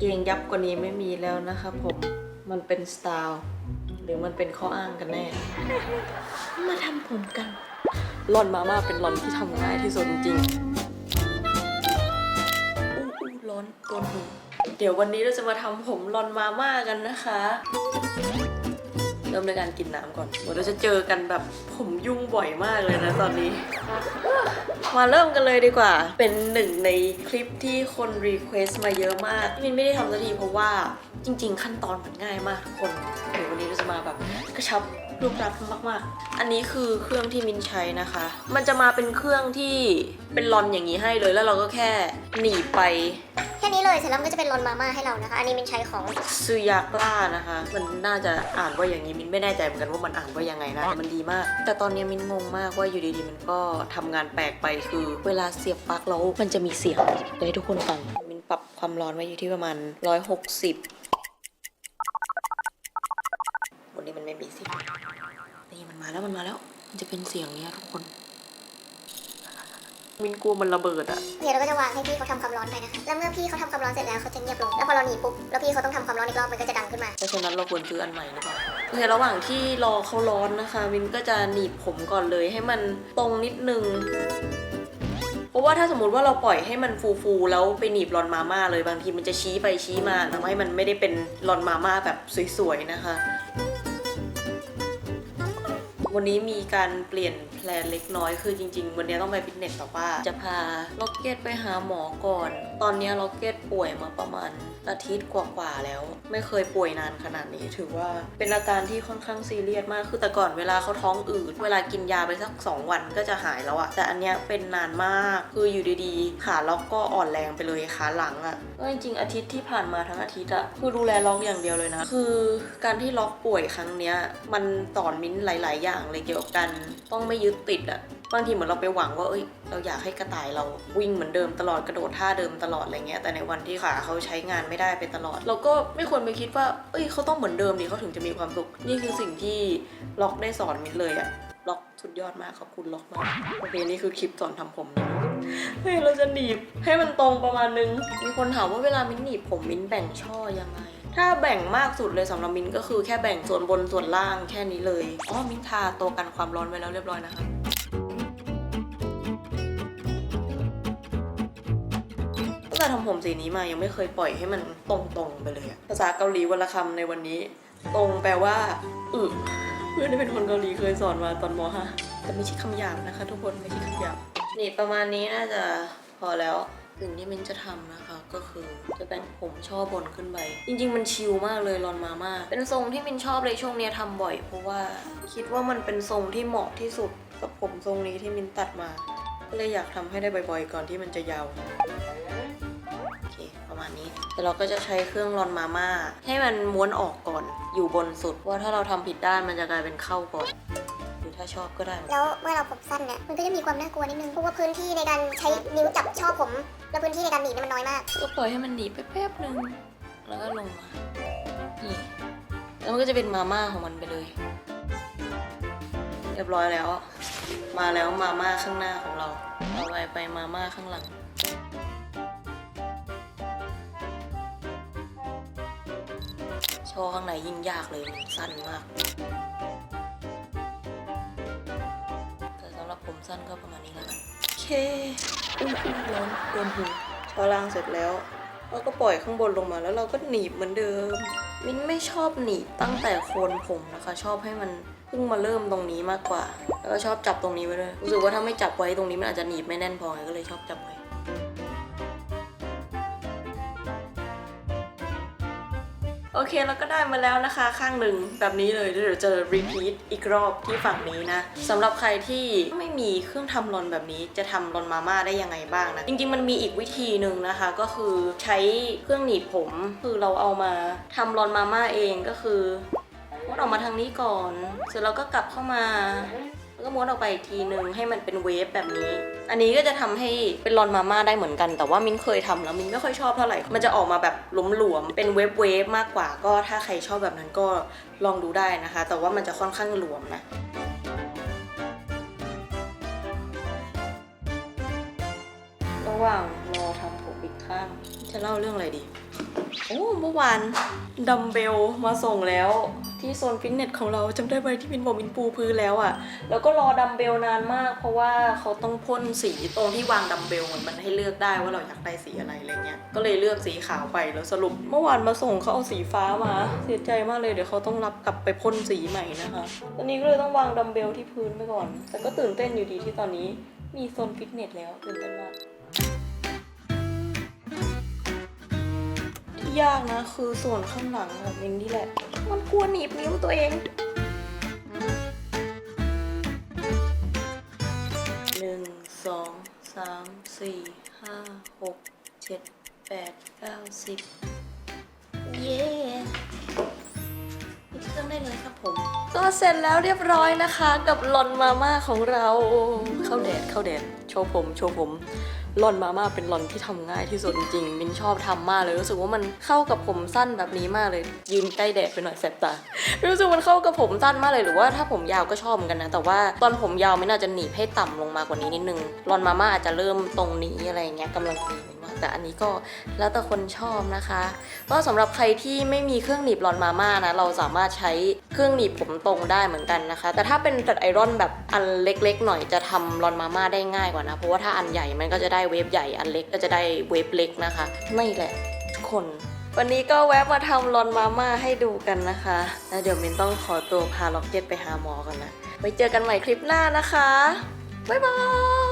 เกงยับกว่านี้ไม่มีแล้วนะครับผมมันเป็นสไตล์หรือมันเป็นข้ออ้างกันแน่ มาทำผมกันลอนมาม่าเป็นลอนที่ทำง่ายที่สุดจริงๆอู้อู้ร้อนโดนหูเดี๋ยววันนี้เราจะมาทำผมลอนมาม่ากันนะคะเริ่มด้วยการกินน้ำก่อนเดี๋ยวเราจะเจอกันแบบผมยุ่งบ่อยมากเลยนะตอนนี้ มาเริ่มกันเลยดีกว่า เป็นหนึ่งในคลิปที่คนรีเควสต์มาเยอะมากมินไม่ได้ทำสักทีเพราะว่าจริง ๆ ขั้นตอนมันง่ายมากทุกคนเดี๋ยววันนี้เราจะมาแบบกระชับรูปลักษณ์มากๆ อันนี้คือเครื่องที่มินใช้นะคะ มันจะมาเป็นเครื่องที่เป็นลอนอย่างนี้ให้เลยแล้วเราก็แค่หนีไป ค่นี้เลยเสร็จแล้วมันก็จะเป็นรอนมาม่าให้เรานะคะ อันนี้มินใช้ของซูยากล่านะคะ มันน่าจะอ่านว่าอย่างนี้มินไม่แน่ใจเหมือนกันว่ามันอ่านว่ายังไงนะแต่มันดีมาก แต่ตอนนี้มินงงมากว่าอยู่ดีๆมันก็ทำงานแปลกไปคือ เวลาเสียบปลั๊กแล้วมันจะมีเสียงเดี๋ยวให้ทุกคนฟังมินปรับความร้อนไว้อยู่ที่ประมาณ 160วันนี้มันไม่มีเสียงนี่มันมาแล้วมันมาแล้ว มันจะเป็นเสียงเนี้ยทุกคน มินกลัวมันระเบิดอะเดี๋ยวเราก็จะวางให้พี่เขาทำความร้อนไปนะคะแล้วเมื่อพี่เขาทำความร้อนเสร็จแล้วเขาจะเงียบลง แล้วพอเราหนีปุ๊บแล้วพี่เขาต้องทำความร้อนอีกรอบมันก็จะดังขึ้นมาเพราะฉะนั้นเราควรซื้ออันใหม่หรือเปล่าโอเคระหว่างที่รอเขาร้อนนะคะ มินก็จะหนีบผมก่อนเลยให้มันตรงนิดนึงเพราะว่าถ้าสมมติว่าเราปล่อยให้มันฟูๆแล้วไปหนีบรอนมาม่าเลยบางทีมันจะชี้ไปชี้มาทำให้มันไม่ได้เป็นรอนมาม่าแบบสวยๆนะคะ วันนี้มีการเปลี่ยนแพ ลนเล็กน้อยคือจริง ๆ วันนี้ต้องไปฟิตเนสแต่ว่าจะพาล็อกเก็ตไปหาหมอก่อน ตอนนี้ล็อกเก็ตป่วยมาประมาณอาทิตย์กว่าๆแล้ว ไม่เคยป่วยนานขนาดนี้ ถือว่าเป็นอาการที่ค่อนข้างซีเรียสมากคือแต่ก่อนเวลาเขาท้องอืดเวลากินยาไปสัก 2 วันก็จะหายแล้วอะแต่อันเนี้ยเป็นนานมากคืออยู่ดีๆขาล็อกก็อ่อนแรงไปเลยขาหลังอะก็จริงๆอาทิตย์ที่ผ่านมาทั้งอาทิตย์อะคือดูแลล็อกอย่างเดียวเลยนะ คือการที่ล็อกป่วยครั้งเนี้ยมันสอนมิ้นหลาย ๆ อย่างเลยเกี่ยวกับการต้องไม่ยึดติดอะบางทีเหมือนเราไปหวังว่าเอ้ยเราอยากให้กระต่ายเราวิ่งเหมือนเดิมตลอดกระโดดท่าเดิมตลอดอะไรเงี้ยแต่ในวันที่ขาเขาใช้งานไม่ได้ไปตลอด เราก็ไม่ควรไปคิดว่า เอ้ยเขาต้องเหมือนเดิมดิเขาถึงจะมีความสุขนี่คือสิ่งที่ล็อกได้สอนมิ้นเลยอะล็อกสุดยอดมากขอบคุณล็อกมากโอเคนี่คือคลิปสอนทำผมนะเฮ้ยเราจะหนีบให้มันตรงประมาณนึงมีคนถามว่าเวลามิ้นหนีบผมมิ้นแบ่งช่อยังไง ถ้าแบ่งมากสุดเลยสำหรับมิ้นก็คือแค่แบ่งส่วนบนส่วนล่างแค่นี้เลยอ๋อมิ้นทาตัวกันความร้อนไว้แล้วเรียบร้อยนะคะตั้งแต่ทำผมสีนี้มายังไม่เคยปล่อยให้มันตรงๆไปเลยภาษาเกาหลีวันละคำในวันนี้ ตรงแปลว่าอึเพื่อนที่เป็นคนเกาหลีเคยสอนมาตอนม .5 แต่ไม่ใช่คำหยาบนะคะ ทุกคนไม่ใช่คำหยาบนี่ประมาณนี้น่าจะพอแล้ว สิ่งที่มินจะทำนะคะก็คือจะแต่งผมช่อบนขึ้นไป จริง ๆ มันชิลมากเลยรอนมาม่าเป็นทรงที่มินชอบเลยช่วงเนี้ยทำบ่อย เพราะว่าคิดว่ามันเป็นทรงที่เหมาะที่สุดกับผมทรงนี้ที่มินตัดมาก็เลยอยากทำให้ได้บ่อย ๆ ก่อนที่มันจะยาวโอเคประมาณนี้แต่เราก็จะใช้เครื่องรอนมาม่าให้มันม้วนออกก่อนอยู่บนสุดว่าถ้าเราทำผิดด้านมันจะกลายเป็นเข้าก่อน ถ้าชอบก็ได้ แล้วเมื่อเราผมสั้นเนี่ยมันก็จะมีความน่ากลัวนิดนึงเพราะว่าพื้นที่ในการใช้นิ้วจับช่อผม และพื้นที่ในการหนีบเนี่ยมันน้อยมาก ก็ปล่อยให้มันหนีบไปแป๊บนึง แล้วก็ลงมานี่แล้วมันก็จะเป็นมาม่าของมันไปเลย เรียบร้อยแล้ว มาแล้วมาม่าข้างหน้าของเราต่อไปไปมาม่าข้างหลังโชว์ข้างในยิ่งยากเลยมันสั้นมาก สั้นก็ประมาณนี้แล้วกันโอเคอุ้ยอุ้ยร้อนโดนหูชอล่างเสร็จแล้ว เราก็ปล่อยข้างบนลงมาแล้วเราก็หนีบเหมือนเดิม มินไม่ชอบหนีบตั้งแต่โคนผมนะคะ ชอบให้มันเพิ่งมาเริ่มตรงนี้มากกว่า แล้วก็ชอบจับตรงนี้ไว้ด้วยรู้สึกว่าถ้าไม่จับไว้ตรงนี้มันอาจจะหนีบไม่แน่นพอไงก็เลยชอบจับไว้ โอเคแล้วก็ได้มาแล้วนะคะ ข้างหนึ่งแบบนี้เลยเดี๋ยวจะรีพีทอีกรอบที่ฝั่งนี้นะสำหรับใครที่ไม่มีเครื่องทำรอนแบบนี้จะทำรอนมาม่าได้ยังไงบ้างนะ จริงๆมันมีอีกวิธีหนึ่งนะคะ ก็คือใช้เครื่องหนีบผม คือเราเอามาทำรอนมาม่าเองก็คือม้วนออกมาทางนี้ก่อน เสร็จแล้วก็กลับเข้ามา ก็ม้วนออกไปอีกทีนึงให้มันเป็นเวฟแบบนี้ อันนี้ก็จะทำให้เป็นรอนมาม่าได้เหมือนกัน แต่ว่ามิ้นเคยทำแล้วมิ้นไม่ค่อยชอบเท่าไหร่ มันจะออกมาแบบหลวมๆ เป็นเวฟเวฟมากกว่า ก็ถ้าใครชอบแบบนั้นก็ลองดูได้นะคะ แต่ว่ามันจะค่อนข้างหลวมนะระหว่างรอทำผมอีกข้าง จะเล่าเรื่องอะไรดี โอ้เมื่อวานดัมเบลมาส่งแล้ว ที่โซนฟิตเนสของเราจำได้ไหมที่มินบอกมินปูพื้นแล้วอะ่ะ แล้วก็รอดัมเบลนานมาก เพราะว่าเขาต้องพ่นสีตรงที่วางดัมเบลเหมือนมันให้เลือกได้ว่าเราอยากได้สีอะไรอะไรเงี้ยก็เลยเลือกสีขาวไปแล้วสรุป เมื่อวานมาส่งเขาเอาสีฟ้ามาเสียใจมากเลยเดี๋ยวเขาต้องรับกลับไปพ่นสีใหม่นะคะตอนนี้ก็เลยต้องวางดัมเบลที่พื้นไปก่อน แต่ก็ตื่นเต้นอยู่ดีที่ตอนนี้มีโซนฟิตเนสแล้วตื่นเต้นมาก ยากนะ คือส่วนข้างหลังของมินนี่แหละ มันกลัวหนีบนิ้วตัวเองหนึ่งสองสามสี่ห้าหกเจ็ดแปดเก้าสิบเย้ปิดเครื่องได้เลยครับผม ก็เสร็จแล้วเรียบร้อยนะคะ กับหลอนมาม่าของเรา เข้าแดดเข้าแดด โชว์ผม โชว์ผมหลอนมาม่าเป็นหลอนที่ทำง่ายที่สุดจริงมินชอบทำมากเลยรู้สึกว่ามันเข้ากับผมสั้นแบบนี้มากเลย ยืนใกล้แดดไปหน่อยแสบตารู้สึกมันเข้ากับผมสั้นมากเลยหรือว่าถ้าผมยาวก็ชอบเหมือนกันนะ แต่ว่าตอนผมยาวไม่น่าจะหนีบให้ต่ำลงมากว่านี้นิดนึงรอนมาม่าอาจจะเริ่มตรงนี้อะไรเงี้ยกำลังดีมินว่าแต่อันนี้ก็แล้วแต่คนชอบนะคะก็สำหรับใครที่ไม่มีเครื่องหนีบรอนมาม่านะเราสามารถใช้เครื่องหนีบผมตรงได้เหมือนกันนะคะ แต่ถ้าเป็นตัดไอรอนแบบอันเล็กๆ หน่อยจะทำรอนมาม่าได้ง่ายกว่านะเพราะว่าถ้าอันใหญ่มันก็จะได้เวฟใหญ่อันเล็กก็จะได้เวฟเล็กนะคะนี่แหละทุกคน วันนี้ก็แวะมาทำรอนมาม่าให้ดูกันนะคะ แล้วเดี๋ยวมินต้องขอตัวพาล็อกเก็ตไปหาหมอก่อนนะไว้เจอกันใหม่คลิปหน้านะคะบ๊ายบาย